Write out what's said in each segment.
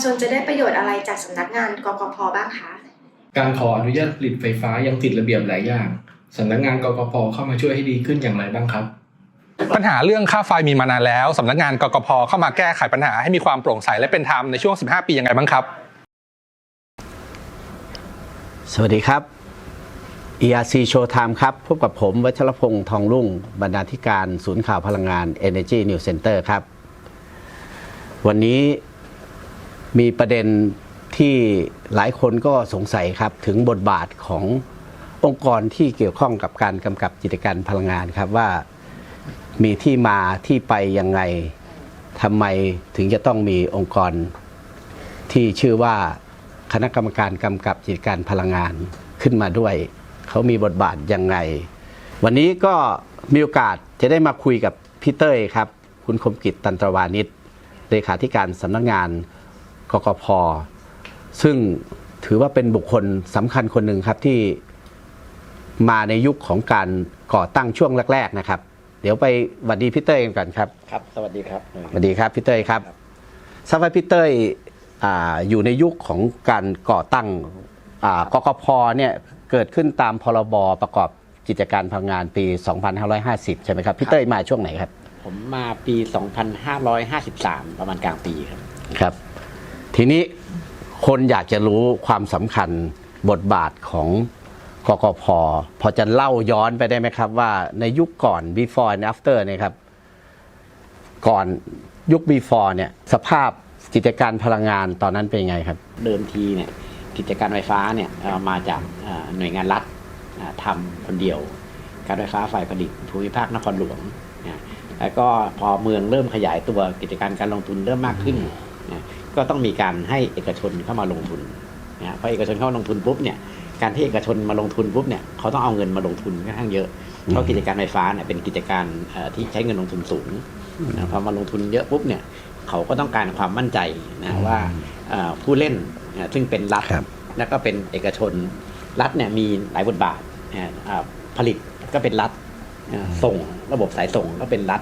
ชาชนจะได้ประโยชน์อะไรจากสำนักงานกกพบ้างคะการขออนุญาตผลิตไฟฟ้ายังติดระเบียบหลายอย่างสำนักงานกกพเข้ามาช่วยให้ดีขึ้นอย่างไรบ้างครับ ปัญหาเรื่องค่าไฟมีมานานแล้วสำนักงานกกพเข้ามาแก้ไขปัญหาให้มีความโปร่งใสและเป็นธรรมในช่วง 15 ปียังไงบ้างครับ สวัสดีครับ ERC Showtime ครับพบกับผมวัชรพงษ์ทองรุ่ง บรรณาธิการศูนย์ข่าวพลังงาน Energy News Center ครับ วันนี้ มีประเด็นที่หลายคนก็สงสัยครับถึงบทบาทขององค์กรที่เกี่ยวข้องกับการกำกับกิจการพลังงานครับว่ามีที่มาที่ไปยังไงทำไมถึงจะต้องมีองค์กรที่ชื่อว่าคณะกรรมการกำกับกิจการพลังงานขึ้นมาด้วย เขามีบทบาทยังไง วันนี้ก็มีโอกาสจะได้มาคุยกับพี่เต้ยครับ คุณคมกิจตันตรวานิชเลขาธิการสำนักงาน กกพซึ่งถือว่าเป็นบุคคลสำคัญคนหนึ่งครับที่มาในยุคของการก่อตั้งช่วงแรกๆนะครับ เดี๋ยวไปหวัดดีพี่เต้ยกันก่อนครับครับ สวัสดีครับสวัสดีครับพี่เต้ยครับทราบว่าพี่เต้ยอาอยู่ในยุคของการก่อตั้งอ่ากกพเนี่ยเกิดขึ้นตามพรบประกอบกิจการพลังงานปี 2550 ใช่ไหมครับพี่เต้ยมาช่วงไหนครับ ผมมาปี 2553 ประมาณกลางปีครับ ครับ ทีนี้คนอยากจะรู้ความสำคัญบทบาทของกกพพอจะเล่าย้อนไปได้ไหมครับ ว่าในยุคก่อน before and after เนี่ยครับ ก่อนยุค before เนี่ย สภาพกิจการพลังงานตอนนั้นเป็นยังไงครับ เดิมทีเนี่ยกิจการไฟฟ้าเนี่ยเอ่อมาจากหน่วยงานรัฐทำคนเดียว การไฟฟ้าฝ่ายผลิตภูมิภาคนครหลวงนะแล้วก็พอเมืองเริ่มขยายตัวกิจการการลงทุนเริ่มมากขึ้นนะ ก็ต้องมีการให้เอกชนเข้ามาลงทุนนะพอเอกชนเข้ามาลงทุนปุ๊บเนี่ยการที่เอกชนมาลงทุนปุ๊บเนี่ยเขาต้องเอาเงินมาลงทุนค่อนข้างเยอะเพราะกิจการไฟฟ้าเนี่ยเป็นกิจการเอ่อที่ใช้เงินลงทุนสูงนะพอมาลงทุนเยอะปุ๊บเนี่ยเขาก็ต้องการความมั่นใจนะว่าเอ่อผู้เล่นนะซึ่งเป็นรัฐครับแล้วก็เป็นเอกชนรัฐเนี่ยมีหลายบทบาทนะอ่าผลิตก็เป็นรัฐอ่าส่ง ระบบสายส่งก็เป็นรัฐ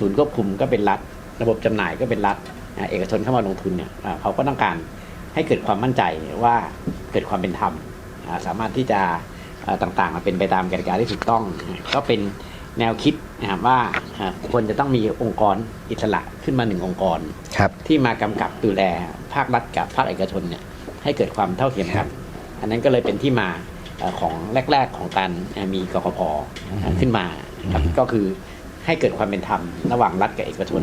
ศูนย์ควบคุมก็เป็นรัฐ ระบบจำหน่ายก็เป็นรัฐอ่า เอกชนเข้ามาลงทุนเนี่ยอ่าเขาก็ต้องการให้เกิดความมั่นใจว่าเกิดความเป็นธรรมอ่าสามารถที่จะอ่าต่างๆมาเป็นไปตามกติกาที่ถูกต้อง ก็เป็นแนวคิดนะครับว่าอ่าควรจะต้องมีองค์กรอิสระขึ้นมาหนึ่งองค์กรครับที่มากำกับดูแลภาครัฐกับภาคเอกชนเนี่ยให้เกิดความเท่าเทียมกัน อันนั้นก็เลยเป็นที่มาเอ่อของแรก ๆของการเอ่อมีกกพขึ้นมาครับก็คือ ให้เกิดความเป็นธรรมระหว่างรัฐกับเอกชน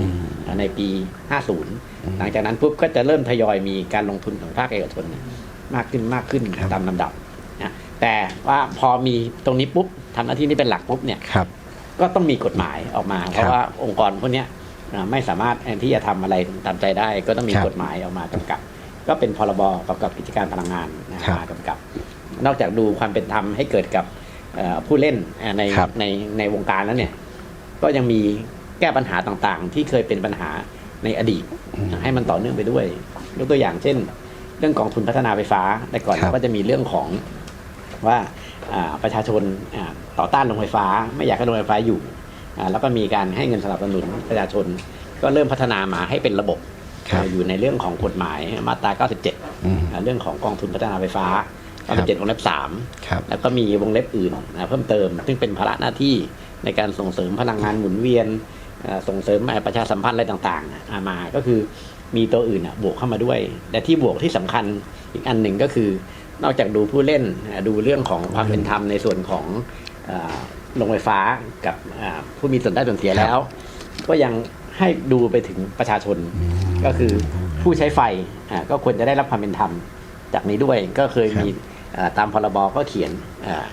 ในปี 50 หลังจากนั้นปุ๊บก็จะเริ่มทยอยมีการลงทุนของภาคเอกชนเนี่ยมากขึ้นมากขึ้นตามลำดับนะแต่ว่าพอมีตรงนี้ปุ๊บทำหน้าที่นี้เป็นหลักปุ๊บเนี่ยครับก็ต้องมีกฎหมายออกมา เพครัราะบว่าองค์กรพวกเนี้ยอ่าไม่สามารถที่จะทำอะไรตามใจได้ ก็ต้องมีครับกฎหมายออกมากำกับ ก็เป็นพรบกำกับกิจการพลังงานนะครับมากำกับ นอกจากดูความเป็นธรรมให้เกิดกับเอ่อผู้เล่นเอ่อในครับในในวงการแล้วเนี่ย ก็ยังมีแก้ปัญหาต่างๆ ที่เคยเป็นปัญหาในอดีต ให้มันต่อเนื่องไปด้วย ยกตัวอย่างเช่น เรื่องกองทุนพัฒนาไฟฟ้าแต่ก่อนครับก็จะมีเรื่องของว่าอ่าประชาชนอ่าต่อต้านโรงไฟฟ้า ไม่อยากให้โรงไฟฟ้าอยู่อ่าแล้วก็มีการให้เงินสนับสนุนประชาชน ก็เริ่มพัฒนามาให้เป็นระบบครับอ่าอยู่ในเรื่องของกฎหมายมาตรา 97อืมอ่าเรื่องของกองทุนพัฒนาไฟฟ้าครับ97วงเล็บครับ3แล้วก็มีวงเล็บอื่นอ่าเพิ่มเติม ซึ่งเป็นภาระหน้าที่ ในการส่งเสริมพลังงานหมุนเวียนอ่าส่งเสริมอ่าประชาสัมพันธ์อะไรต่างๆอ่ามาก็คือมีตัวอื่นอะบวกเข้ามาด้วยแต่ที่บวกที่สำคัญอีกอันหนึ่งก็คือ นอกจากดูผู้เล่นอ่าดูเรื่องของความเป็นธรรมในส่วนของอ่าโรงไฟฟ้ากับอ่าผู้มีส่วนได้ส่วนเสียแล้ว ก็ยังให้ดูไปถึงประชาชนก็คือผู้ใช้ไฟอ่าก็ควรจะได้รับความเป็นธรรมจากนี้ด้วยก็เคยมีอ่าตามพรบก็เขียนอ่า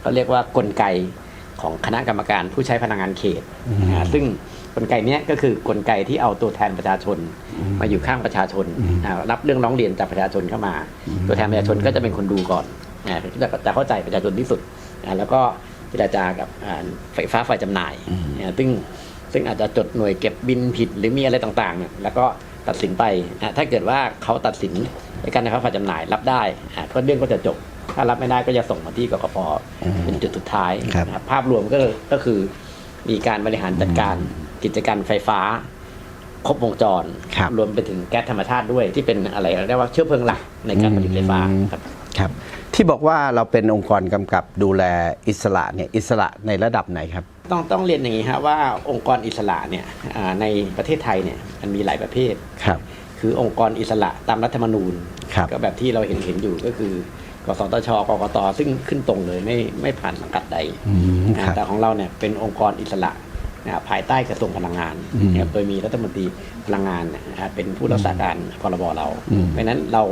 เขาเรียกว่ากลไก ของคณะกรรมการผู้ใช้พลังงานเขตอ่าซึ่งกลไกเนี้ยก็คือกลไกที่เอาตัวแทนประชาชน มาอยู่ข้างประชาชนอ่ารับเรื่องร้องเรียนจากประชาชนเข้ามา ตัวแทนประชาชนก็จะเป็นคนดูก่อนอ่าจะจะเข้าใจประชาชนที่สุดอ่าแล้วก็เจรจากับอ่าไฟฟ้าฝ่ายจำหน่ายอ่าซึ่งซึ่งอาจจะจดหน่วยเก็บบินผิดหรือมีอะไรต่างๆเนี่ยแล้วก็ตัดสินไปอ่าถ้าเกิดว่าเขาตัดสินในการไฟฟ้าฝ่ายจำหน่ายรับได้อ่าก็เรื่องก็จะจบ ถ้ารับไม่ได้ก็จะส่งมาที่กกพเป็นจุดสุดท้ายครับนะครับภาพรวมก็ก็คือมีการบริหารจัดการกิจการไฟฟ้า ครบวงจรครับรวมไปถึงแก๊สธรรมชาติด้วยที่เป็นอะไรเรียกว่าเชื้อเพลิงหลักในการผลิตไฟฟ้าอืมครับครับ ที่บอกว่าเราเป็นองค์กรกำกับดูแลอิสระเนี่ยอิสระในระดับไหนครับต้องต้องเรียนอย่างนี้ฮะว่าองค์กรอิสระเนี่ยอ่าในประเทศไทยเนี่ยมันมีหลายประเภทครับ คือองค์กรอิสระตามรัฐธรรมนูญครับก็แบบที่เราเห็นเห็นอยู่ก็คือ กสทชกกตซึ่งขึ้นตรงเลยไม่ไม่ผ่านสังกัดใดอืมนะครับแต่ของเราเนี่ยเป็นองค์กรอิสระนะภายใต้กระทรวงพลังงานอืมนะครับโดยมีรัฐมนตรีพลังงานนะฮะเป็นผู้รักษาการพรบเราอืมเพราะฉะนั้นเรา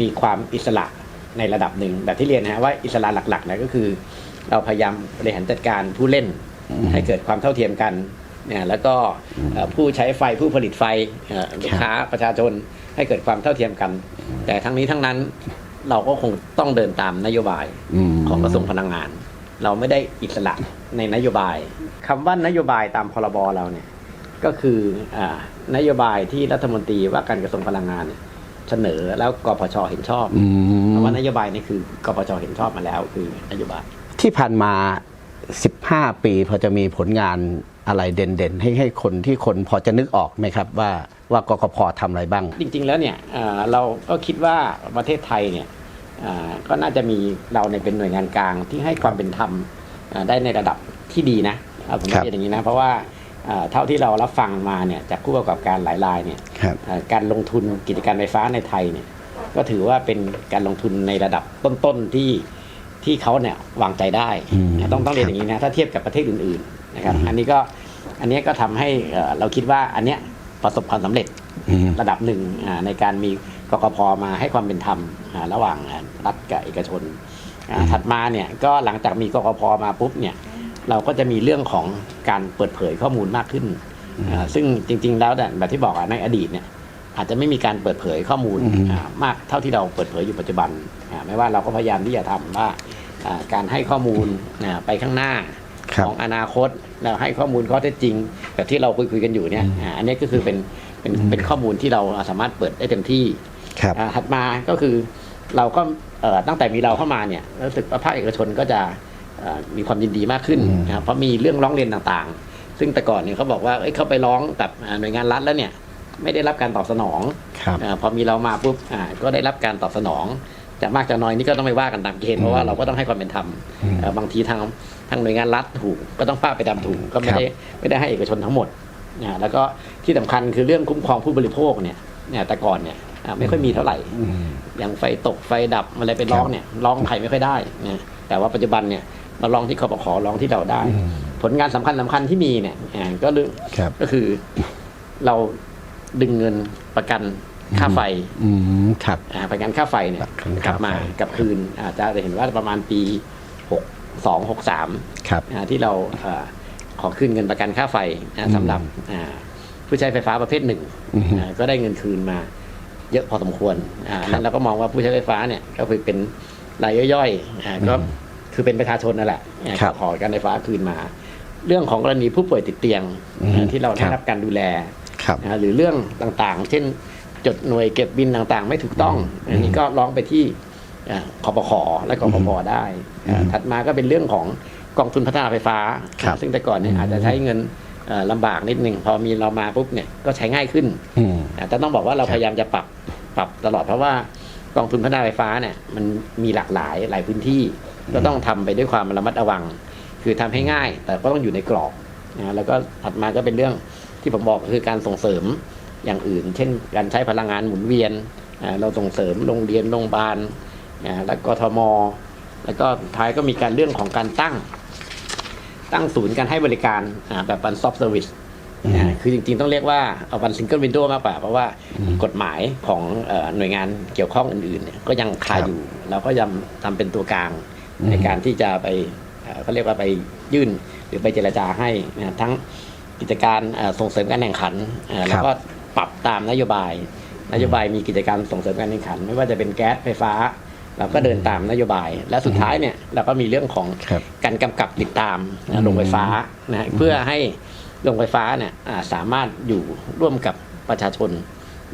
มีความอิสระในระดับหนึ่งแบบที่เรียนนะฮะว่าอิสระหลักๆเนี่ยก็คือ เราพยายามบริหารจัดการผู้เล่น ให้เกิดความเท่าเทียมกันเนี่ยแล้วก็เอ่อผู้ใช้ไฟผู้ผลิตไฟเอ่อลูกค้าประชาชนให้เกิดความเท่าเทียมกัน แต่ทั้งนี้ทั้งนั้น เราก็คงต้องเดินตามนโยบายมของกระทรวงพลังงาน เราไม่ได้อิสระในนโยบายคำว่านโยบายตามพรบเราเนี่ย ก็คืออานโยบายที่รัฐมนตรีว่าการกระทรวงพลังงานเนี่ยเสนอแล้วกพชเห็นชอบอืมคำว่านโยบายนี่คือกพชเห็นชอบมาแล้ว คือนโยบาย ที่ผ่านมา 15 ปีพอจะมีผลงานอะไรเด่นๆ ให้ให้คนที่คนพอจะนึกออกไหมครับว่าว่ากกพทำอะไรบ้าง จริง ๆ แล้วเนี่ยเอ่อเราก็คิดว่าประเทศไทยเนี่ยเอ่อ ก็น่าจะมีเราเนี่ยเป็นหน่วยงานกลางที่ให้ความเป็นธรรมเอ่อได้ในระดับที่ดีนะเอาผมครับเรียนอย่างนี้นะเพราะว่าเอ่อเท่าที่เรารับฟังมาเนี่ยจากผู้ประกอบการหลายรายเนี่ยครับเอ่อการลงทุนกิจการไฟฟ้าในไทยเนี่ยก็ถือว่าเป็นการลงทุนในระดับต้นๆที่ที่เขาเนี่ยวางใจได้อืมต้องต้องเรียนครับอย่างนี้นะถ้าเทียบกับประเทศอื่นๆนะครับอันนี้ก็อันเนี้ยก็ทำให้เอ่อเราคิดว่าอันเนี้ยประสบความสำเร็จอืมระดับหนึ่งอ่าในการมี กกพมาให้ความเป็นธรรมอ่าระหว่างอ่ารัฐกับเอกชนอ่าถัดมาเนี่ยก็หลังจากมีกกพมาปุ๊บเนี่ยเราก็จะมีเรื่องของการเปิดเผยข้อมูลมากขึ้นอ่าซึ่งจริง ๆ แล้วเนี่ยแบบที่บอกอะในอดีตเนี่ยอาจจะไม่มีการเปิดเผยข้อมูลอืมอ่ามากเท่าที่เราเปิดเผยอยู่ปัจจุบันอ่าไม่ว่าเราก็พยายามที่จะทำว่าอ่าการให้ข้อมูลอ่าไปข้างหน้าครับของอนาคตเราให้ข้อมูลข้อเท็จจริงแบบที่เราคุยคุยๆกันอยู่เนี่ยอ่าอันนี้ก็คือเป็นเป็นเป็นข้อมูลที่เราสามารถเปิดได้เต็มที่ ครับอ่าถัดมาก็คือเราก็เอ่อตั้งแต่มีเราเข้ามาเนี่ยรู้สึกว่าภาคเอกชนก็จะเอ่อมีความยินดีมากขึ้นอืมนะครับเพราะมีเรื่องร้องเรียนต่างๆ ซึ่งแต่ก่อนเนี่ยเขาบอกว่าเอ้ยเขาไปร้องกับอ่าหน่วยงานรัฐแล้วเนี่ยไม่ได้รับการตอบสนองครับอาพอมีเรามาปุ๊บอ่าก็ได้รับการตอบสนองจะมากจะน้อยนี่ก็ต้องไปว่ากันตามเกณฑ์เพราะว่าเราก็ต้องให้ความเป็นธรรมอืมเอ่อบางทีทางทางหน่วยงานรัฐถูกก็ต้องป้าไปตามถูกก็ไม่ได้ไม่ได้ให้เอกชนทั้งหมดอ่าแล้วก็ที่สำคัญคือเรื่องคุ้มครองผู้บริโภคเนี่ย เนี่ยแต่ก่อนเนี่ยอ่าไม่ค่อยมีเท่าไหร่อืมอย่างไฟตกไฟดับอะไรไปร้องเนี่ยร้องใครไม่ค่อยได้นะแต่ว่าปัจจุบันเนี่ยมาร้องที่คอปขอร้องที่เราได้อืมผลงานสำคัญสำคัญที่มีเนี่ยอ่าก็เรื่องครับก็คือเราดึงเงินประกันค่าไฟอืมครับอ่าประกันค่าไฟเนี่ยประกันกค่าลับมาไฟกลับคืนอาจจะเห็นว่าประมาณปีหกสองหกสามครับที่เราเอ่อขอคืนเงินประกันค่าไฟนะอืมสำหรับอ่า ผู้ใช้ไฟฟ้าประเภทหนึ่งอืมอ่าก็ได้เงินคืนมา เยอะพอสมควรอ่าครับนั้นเราก็มองว่าผู้ใช้ไฟฟ้าเนี่ยก็คือเป็นรายย่อยๆอ่าก็อืมคือเป็นประชาชนนั่นแหละอ่าครับขอการไฟฟ้าคืนมา เรื่องของกรณีผู้ป่วยติดเตียงอืมอ่าที่เราได้ครับรับการดูแลครับนะฮะหรือเรื่องต่างๆ เช่นจดหน่วยเก็บบินต่างๆ ไม่ถูกต้องอืมอันนี้ก็ร้องไปที่อ่าคอปขอและกพพได้อืมอ่าถัดมาก็เป็นเรื่องของกองทุนพัฒนาไฟฟ้าครับซึ่งแต่ก่อนเนี่ยอืมอาจจะใช้เงินเอ่อ ลำบากนิดนึงพอมีเรามาปุ๊บเนี่ยก็ใช้ง่ายขึ้นอืมอ่าแต่ต้องบอกว่าเราครับพยายามจะปรับปรับตลอดเพราะว่ากองทุนพัฒนาไฟฟ้าเนี่ยมันมีหลากหลายหลายพื้นที่ ก็ต้องทำไปด้วยความระมัดระวัง คือทำให้ง่าย แต่ก็ต้องอยู่ในกรอบนะแล้วก็ถัดมาก็เป็นเรื่องที่ผมบอกก็คือการส่งเสริมอย่างอื่น เช่น การใช้พลังงานหมุนเวียนอ่าเราส่งเสริมโรงเรียนโรงพยาบาลอ่าและกทมแล้วก็ท้ายก็มีการเรื่องของการตั้ง ตั้งศูนย์การให้บริการอ่าแบบ one stop service อืมอ่าคือจริงๆต้องเรียกว่าเอา one single window มากกว่า เพราะว่าอืมกฎหมายของเอ่อหน่วยงานเกี่ยวข้องอื่นๆเนี่ยก็ยังคาครับอยู่เราก็ยังทำเป็นตัวกลางอืมในการที่จะไปเอ่อเขาเรียกว่าไปยื่นหรือไปเจรจาให้นะทั้งกิจการเอ่อส่งเสริมการแข่งขันเอ่อแล้วก็ปรับตามนโยบาย นโยบายมีกิจการส่งเสริมการแข่งขัน ไม่ว่าจะเป็นแก๊สไฟฟ้า เราก็เดินตามนโยบาย และสุดท้ายเนี่ยเราก็มีเรื่องของครับการกำกับติดตามอืนะมโรงไฟฟ้านะเพื่อให้โรงไฟฟ้าเนี่ยอ่าสามารถอยู่ร่วมกับประชาชน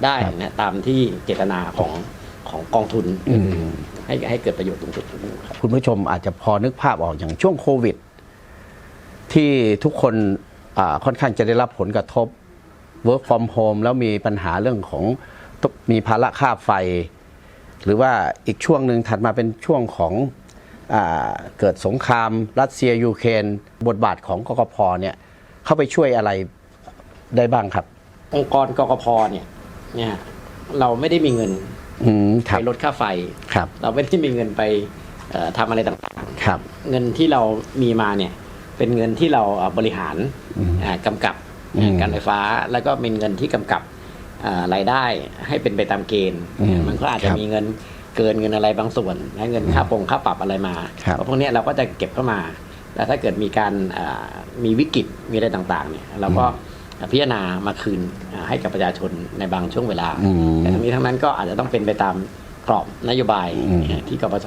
ได้นะตามที่เจตนาของของกองทุนอืมให้ให้เกิดประโยชน์สูงสุดครับคุณผู้ชมอาจจะพอนึกภาพออกอย่างช่วงโควิด ที่ทุกคนอ่าค่อนข้างจะได้รับผลกระทบ work from home แล้วมีปัญหาเรื่องของต้องมีภาระค่าไฟ หรือว่าอีกช่วงหนึ่งถัดมาเป็นช่วงของอาเกิดสงคราม รัสเซียยูเครนบทบาทของกกพเนี่ยเข้าไปช่วยอะไรได้บ้างครับ องค์กรกกพเนี่ยเนี่ยเราไม่ได้มีเงินอืมคไปรับลดค่าไฟครับเราไม่ได้มีเงินไปเอ่อทำอะไรต่างครับๆเงินที่เรามีมาเนี่ยเป็นเงินที่เราเอ่อบริหารอืมอ่ากำกับอืมการไฟฟ้า แล้วก็เป็นเงินที่กำกับอ่า รายได้ให้เป็นไปตามเกณฑ์อืมมันก็อาจจะครับมีเงินเกินเงินอะไรบางส่วนและเงินค่าปรงค่าปรับอะไรมาครับเพราะพวกเนี้ยเราก็จะเก็บเข้ามา แล้วถ้าเกิดมีการอ่ามีวิกฤตมีอะไรต่างๆเนี่ยเราก็พิจารณามาคืนอ่าให้กับประชาชนในบางช่วงเวลาอืมแต่ทั้งนี้ทั้งนั้นก็อาจจะต้องเป็นไปตามกรอบนโยบายอืมที่กปช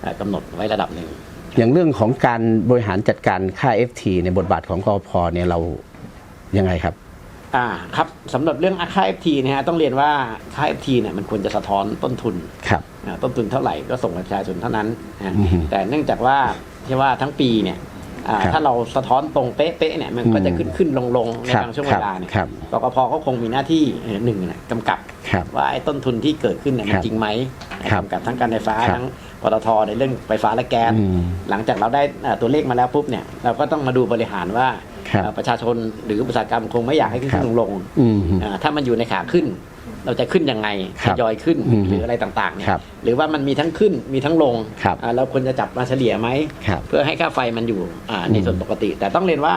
เอ่อกำหนดไว้ระดับหนึ่ง อย่างเรื่องของการบริหารจัดการค่า FT ในบทบาทของกพเนี่ยเรายังไงครับ อ่าครับสำหรับเรื่องค่า FT นะฮะต้องเรียนว่าค่า FT เนี่ยมันควรจะสะท้อนต้นทุนครับอ่าต้นทุนเท่าไหร่ก็ส่งให้ประชาชนเท่านั้นนะอือฮึแต่เนื่องจากว่าที่ว่าทั้งปีเนี่ยอ่าครับถ้าเราสะท้อนตรงเป๊ะๆเนี่ยมันก็จะขึ้นขึ้นลงลงๆในครับบางช่วงคเวรับลาเนี่ยครับกกพก็คงมีหน้าที่เอ่อหนึ่งนะกำกับ ครับ ว่าไอ้ต้นทุนที่เกิดขึ้นเนี่ยมันครับจริงไหมครับกำกับทั้งการไฟฟ้าครับทั้งปตทในเรื่องไฟฟ้าและแก๊สอืมหลังจากเราได้อ่าตัวเลขมาแล้วปุ๊บเนี่ยเราก็ต้องมาดูบริหารว่าครับอ่า ประชาชนหรืออุตสาหกรรมคงไม่อยากให้ขึ้นครับขึ้นลงลงอืมอ่าถ้ามันอยู่ในขาขึ้น เราจะขึ้นยังไงคทรับยอยขึ้นอืมหรืออะไรต่างๆเนี่ยครับหรือว่ามันมีทั้งขึ้นมีทั้งลงครับอ่าเราควรจะจับมาเฉลี่ยไหมครับเพื่อให้ค่าไฟมันอยู่อ่าในอืมส่วนปกติ แต่ต้องเรียนว่า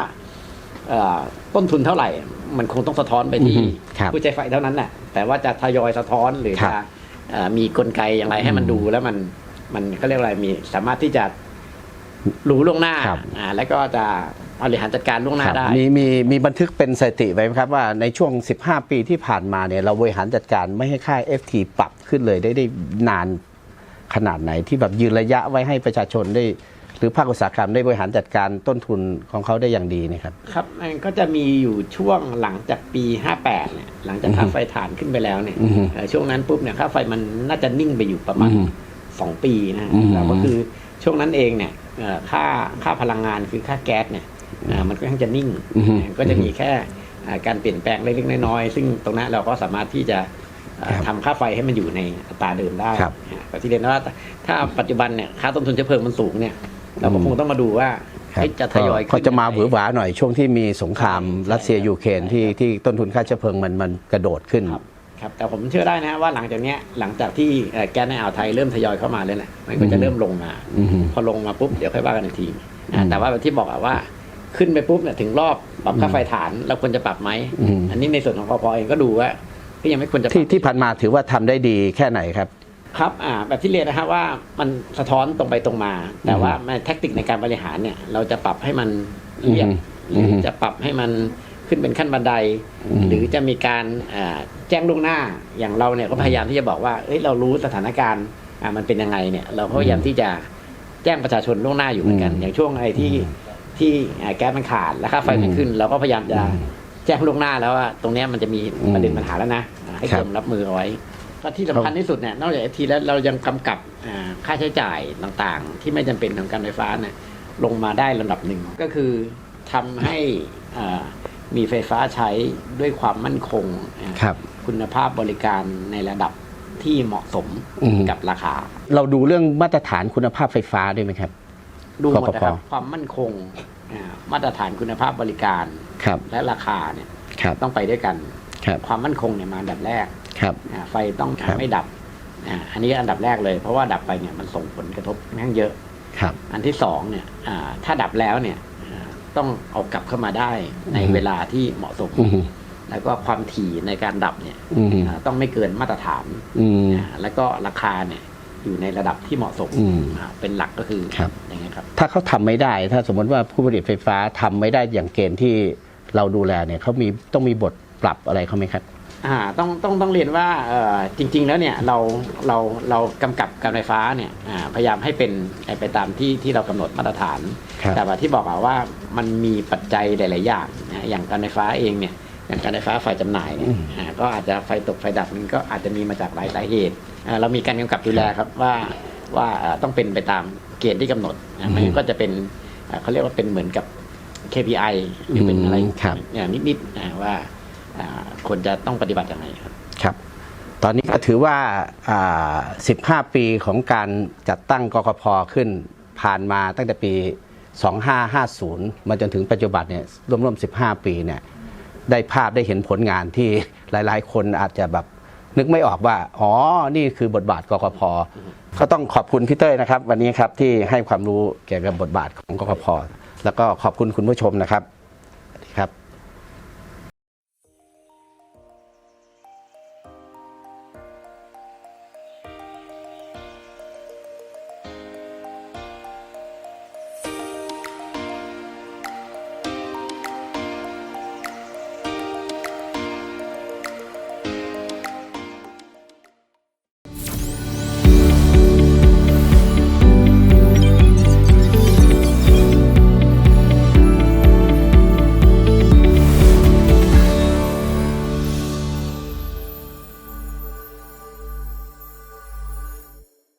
เอ่อต้นทุนเท่าไหร่ มันคงต้องสะท้อนไปที่อืมครับผู้ใช้ไฟเท่านั้นแหละแต่ว่าจะทยอยสะท้อนหรือครัจะบเอ่อมีกลไกอย่างไรให้มันอืมดูแล้วมันมันเขาเรียกอะไรมีสามารถที่จะรู้ล่วงหน้าครับอ่าแล้วก็จะ บริหารจัดการล่วงหน้าครับได้ มีมีมีบันทึกเป็นสถิติไว้ไหมครับว่าในช่วง 15 ปีที่ผ่านมาเนี่ยเราบริหารจัดการไม่ให้ค่า FT ปรับขึ้นเลยได้ได้นานขนาดไหนที่แบบยืนระยะไว้ให้ประชาชนได้ หรือภาคอุตสาหกรรมได้บริหารจัดการต้นทุนของเขาได้อย่างดีเนะครับ ครับมันก็จะมีอยู่ช่วงหลังจากปี 58เนี่ยหลังจากค่าไฟฐานขึ้นไปแล้วเนี่ยอือฮึ เอ่อช่วงนั้นปุ๊บเนี่ยค่าไฟมันน่าจะนิ่งไปอยู่ประมาณ อือฮึสองปีนะฮะอือฮึแล้วก็คือช่วงนั้นเองเนี่ยเอ่อค่าค่าพลังงานคือค่าแก๊สเนี่ย เอ่อมันก็ยังจะนิ่งอือฮึก็จะมีแค่เอ่อการเปลี่ยนแปลงเล็กๆน้อยๆซึ่งตรงนั้นเราก็สามารถที่จะเอ่อครับทำค่าไฟให้มันอยู่ในอัตราเดิมได้ครับนะฮะแต่ที่เรียนว่าถ้าปัจจุบันเนี่ยค่าต้นทุนเชื้อเพลิงมันสูงเนี่ยเราก็คงต้องมาดูว่าครับเอ๊ะจะทยอยก็ขึ้นจะมายังไงหวือหวาหน่อยช่วงที่มีสงครามใช่รัสเซียใช่ยูเครนที่ที่ต้นทุนค่าเชื้อเพลิงมันมันกระโดดขึ้นครับครับแต่ผมเชื่อได้นะว่าหลังจากเนี้ยหลังจากที่เอ่อแก๊สในอ่าวไทยเริ่มทยอยเข้ามาเลยแหละมันก็อืจะมเริ่มลงมาอือฮึพอลงมาปุ๊บเดี๋ยวค่อยว่ากันอีกทีอ่าอืมแต่ว่าแบบที่บอกอะว่า ขึ้นไปปุ๊บเนี่ยถึงรอบปรับค่าไฟฐานเราควรจะปรับไหมอืมอันนี้ในส่วนของพอพเองก็ดูว่าก็ยังไม่ควรจะปที่รับที่ผ่านมาถือว่าทำได้ดีแค่ไหนครับ ครับอ่าแบบที่เรียนนะครับว่ามันสะท้อนตรงไปตรงมา แต่ว่าในแทคติกในการบริหารเนี่ย เราจะปรับให้มันเรียบอืหมรือจะปรับให้มันขึ้นเป็นขั้นบันไดอืมหรือจะมีการอ่าแจ้งล่วงหน้าอย่างเราเนี่ยก็พยายามที่จะบอกว่าเอ้ยเรารู้สถานการณ์อ่ามันเป็นยังไงเนี่ย เราก็พยายามที่จะแจ้งประชาชนล่วงหน้าอยู่เหมือนกันอืมอย่างช่วงไอ้ที่ ที่อ่าแก๊สมันขาดแล้วค่าไฟมันขึ้น เราก็พยายามจะแจ้งล่วงหน้าแล้วว่าตรงเนี้ยมันจะมีประเด็นปัญหาแล้วนะอ่าให้ครัเตบรียมรับมือเอาไว้ก็ที่สำคัญที่สุดเนี่ยนอกจากทีแล้วเรายังกำกับอ่าค่าใช้จ่ายต่างๆ ที่ไม่จำเป็นของการไฟฟ้าเนี่ยลงมาได้ระดับหนึ่งก็คือทำให้อ่ามีไฟฟ้าใช้ด้วยความมั่นคงอ่าครับคุณภาพบริการในระดับที่เหมาะสมอืมกับราคา เราดูเรื่องมาตรฐานคุณภาพไฟฟ้าด้วยไหมครับ ดูหมดนะครับกพความมั่นคงอ่ามาตรฐานคุณภาพบริการครับและราคาเนี่ยครับต้องไปด้วยกันครับความมั่นคงเนี่ยมาอันดับแรกครับอ่าไฟต้องครับไม่ดับอ่าอันนี้อันดับแรกเลย เพราะว่าดับไปเนี่ยมันส่งผลกระทบค่อนข้างเยอะครับ อันที่สองเนี่ยอ่าถ้าดับแล้วเนี่ยอ่าต้องเอากลับเข้ามาได้ในอือฮึเวลาที่เหมาะสมอืมแล้วก็ความถี่ในการดับเนี่ยอืมอ่าต้องไม่เกินมาตรฐานอืมอ่าแล้วก็ราคาเนี่ย อยู่ในระดับที่เหมาะสมอืมอ่าเป็นหลักก็คือครับ อย่างเงี้ยครับ ถ้าเขาทำไม่ได้ ถ้าสมมติว่าผู้ผลิตไฟฟ้าทำไม่ได้อย่างเกณฑ์ที่เราดูแลเนี่ยเขามีต้องมีบทปรับอะไรเขาไหมครับ อ่าต้องต้องต้องเรียนว่าเอ่อจริง ๆ แล้วเนี่ยเราเราเรากำกับการไฟฟ้าเนี่ยอ่าพยายามให้เป็นไปตามที่ที่เรากำหนดมาตรฐาน ครับแต่ว่าที่บอกอะว่ามันมีปัจจัยหลาย ๆ อย่างนะอย่างการไฟฟ้าเองเนี่ย อย่างการไฟฟ้าฝ่ายจำหน่ายเนี่ยอ่าก็อาจจะไฟตกไฟดับมันก็อาจจะมีมาจากหลายสาเหตุอ่าเรามีการกำกับดูแลครับว่าว่าเอ่อต้องเป็นไปตามเกณฑ์ที่กำหนดนะไม่งั้นก็จะเป็นอ่าเขาเรียกว่าเป็นเหมือนกับ KPI หรือเป็นอะไรอืมครับอย่างนิดๆนะว่าอ่าควรจะต้องปฏิบัติอย่างไรครับครับ ตอนนี้ก็ถือว่าอ่า 15 ปีของการจัดตั้งกกพขึ้นผ่านมาตั้งแต่ปี 2550 มาจนถึงปัจจุบันเนี่ยรวมๆ 15 ปีเนี่ย ได้ภาพได้เห็นผลงานที่หลาย ๆ คนอาจจะแบบนึกไม่ออกว่า อ๋อ นี่คือบทบาทกกพก็ต้องขอบคุณพี่เต้ยนะครับ วันนี้ครับที่ให้ความรู้เกี่ยวกับบทบาทของกกพแล้วก็ขอบคุณคุณผู้ชมนะครับ